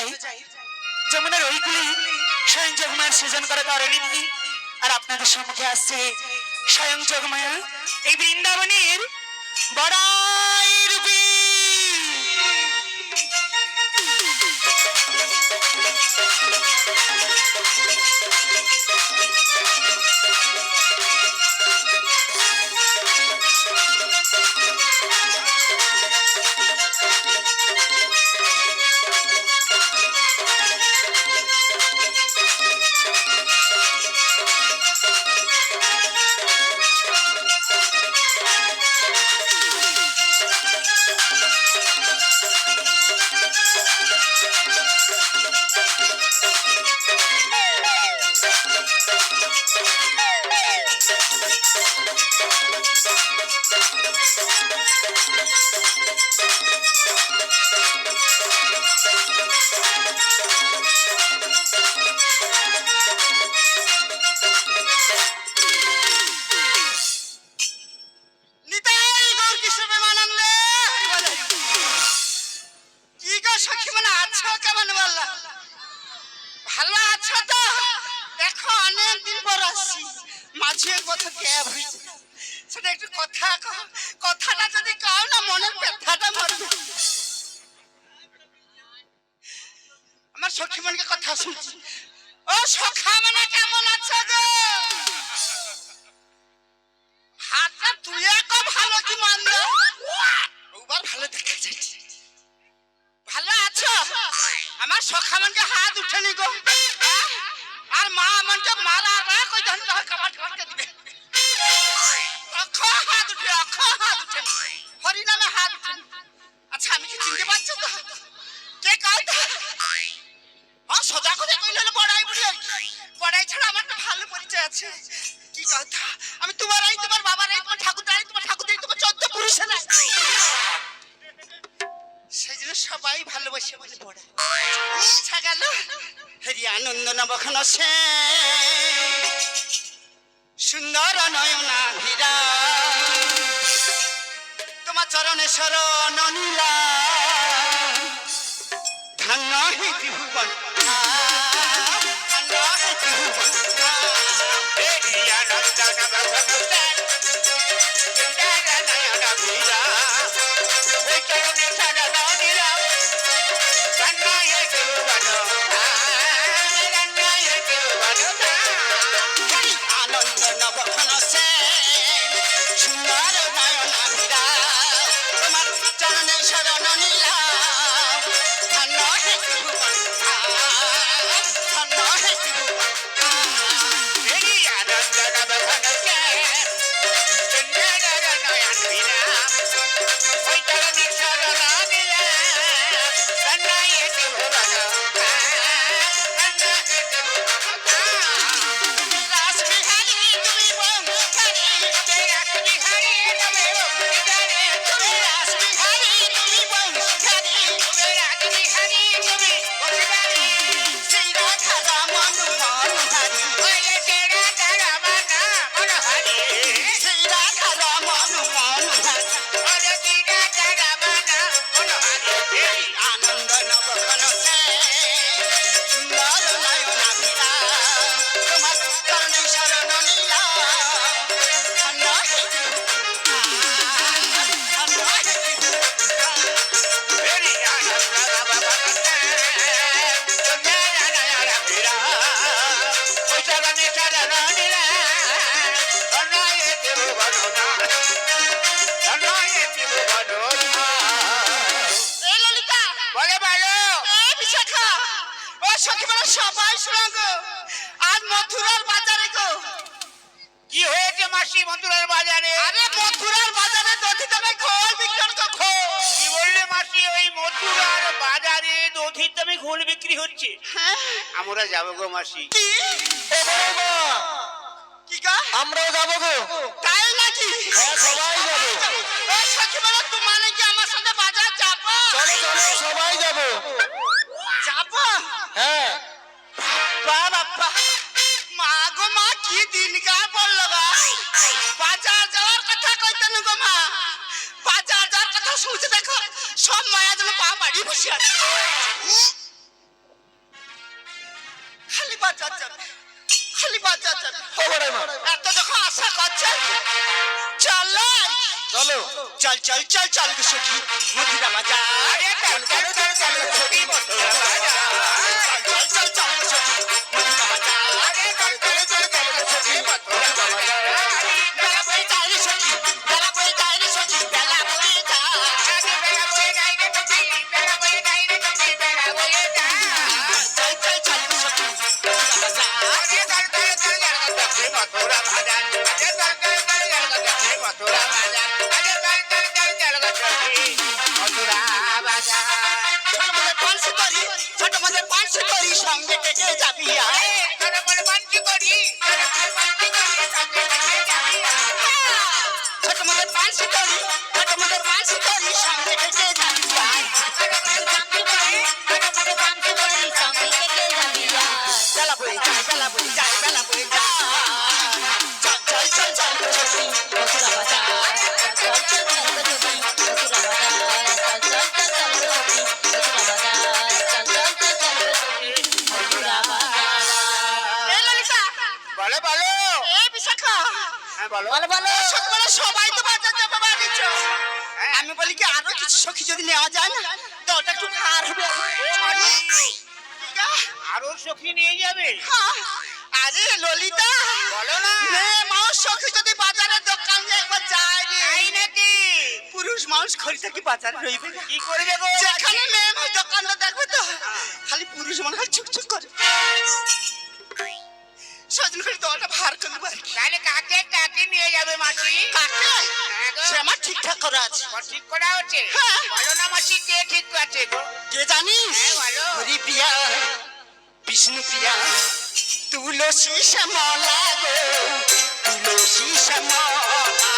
যাই। যমুনার ওই স্বয়ং যোগমায়ের সৃজন করা তরণী আর আপনাদের সম্মুখে আসছে স্বয়ং যোগমায়া এই বৃন্দাবনের বড়াই রূপী। Thank you. মাঝে কথা ক্যাব হয়েছে সেটা একটু কথা কও। কথাটা যদি কাও না মনের ব্যথাটা মরবে। আমার সখী মনকে কথা শুনছি। ও সখা মানে কেমন আছো গো? হেরি আনন্দ নবখন সে সুন্দর নয়না হীরা তোমার চরণে শরণ নীলা ধন্য হে ত্রিভুবন। ধন্য হে ত্রিভুবন। আনন্দ মাসি মথুরার বাজারে। আরে মথুরার বাজারে দধি দামে খোল বিক্রম কো খোল কি বললে মাসি ওই মথুরার বাজারে দধির দামে ঘোল বিক্রি হচ্ছে? হ্যাঁ। আমরা যাব গো মাসি। কি? কি গা? আমরাও যাব গো। তাই নাকি? হ্যাঁ, সবাই যাবে। ও সখী বলে তোমার নাকি আমার সাথে বাজার যাব? চলো চলো সবাই যাব। যাব? হ্যাঁ। বাবা বাবা। গো মা কি দিন গা বাজার যাওয়ার কথা কইতেন গো মা বাজার যাওয়ার কথা উঠে দেখো সব মায়া যেন পা বাড়িয়ে বসে আছে খালি বাজার যাবে খালি বাজার যাবে এত যখন আশা করছে চলো চলো চল চল চল চল গো সখী মথুরা বাজার চল চল চল চল সখী মথুরা বাজার ছোট মধ্যে পাঁচশো করি ছোট মধ্যে পাঁচশো করি সঙ্গে থেকে যাবি আয় ছোট মধ্যে পাঁচশো করি ছোট মধ্যে পাঁচশো করি সঙ্গে থেকে যাবি আয় সখী যদি নেওয়া যায় না ওটা একটু খার হবে। আরও সখী নিয়ে যাবে? হ্যাঁ। আরে ললিতা বলো না। মানুষ সখী যদি বাজারে দোকান একবার যায় রে। নাকি? পুরুষ মানুষ খরিদার কি বাজারে রইবে কি করবে গো যেখানে মেয়ে মানুষ দোকানটা দেখবে তো খালি পুরুষ মনে হয় চুকচুক করে। সজন করে দলটা ভার করে আর কি। তাহলে কাকে কাকে নিয়ে যাবে মাসি? কাকে? হ্যাঁ সে আমার ঠিকঠাক করা আছে। ঠিক করা হচ্ছে। হ্যাঁ। বলো না মাসি কে ঠিক আছে কে জানিস? হ্যাঁ। হরি প্রিয়া বিষ্ণু প্রিয়া তুলসী শ্যামলা গো তুলসী শ্যামলা।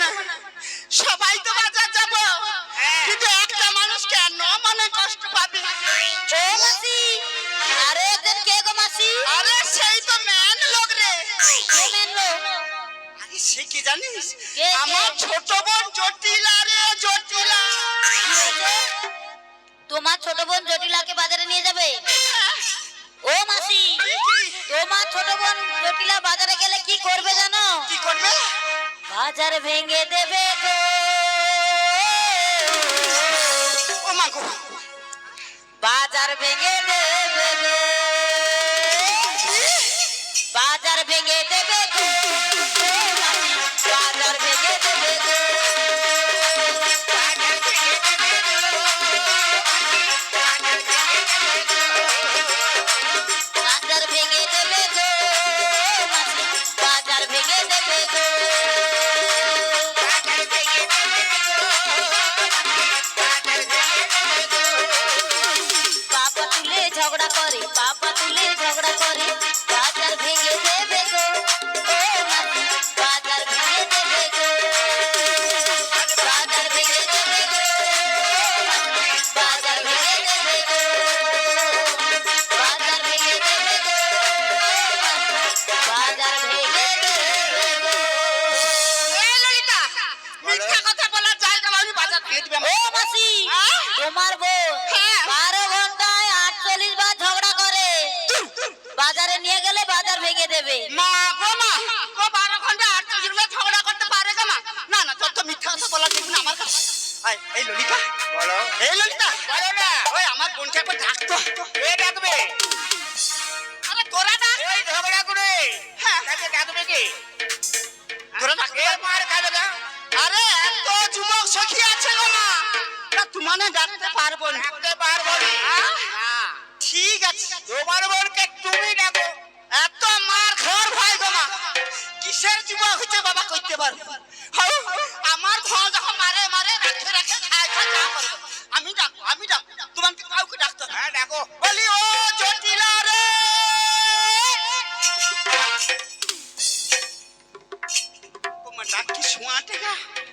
মনে সবাই তো বাজার যাব। হ্যাঁ। কিন্তু একটা মানুষ কেন মনে কষ্ট পাবে। আরে সেই তো ম্যান লোক রে। আরে সে কি জানিস? কে, কে? আমার ছোট বোন জটিলা রে জটিলা। তোমার ছোট বোন জটিলাকে বাজারে নিয়ে যাবে? ও মাসি তোমার ছোট বোন জটিলা বাজারে গেলে কি করবে জানো? কি করবে? বাজার ভেঙে দেবে গো। ও মা গো। বাজার ভেঙে দেবে গো। বাজার ভেঙে দেবে গো। ঝগড়া করে পাপা মিথ্যা কথা ঠিক আমার কাছে। এই ললিতা। বলো। এই ললিতা। বলো না। ওই আমার বোনকে একবার ডাকতো কে ডাকবে? আরে তোরা ডাক। এই ঝগড়া করে হ্যাঁ। ডাকবে কি? তোরা ডাক কে মার খাবে না। আরে এত যুবক সখী আছে গো মা। না তোমানে ডাকতে পারব না। ডাকতে পারব না। ঠিক আছে। তোমার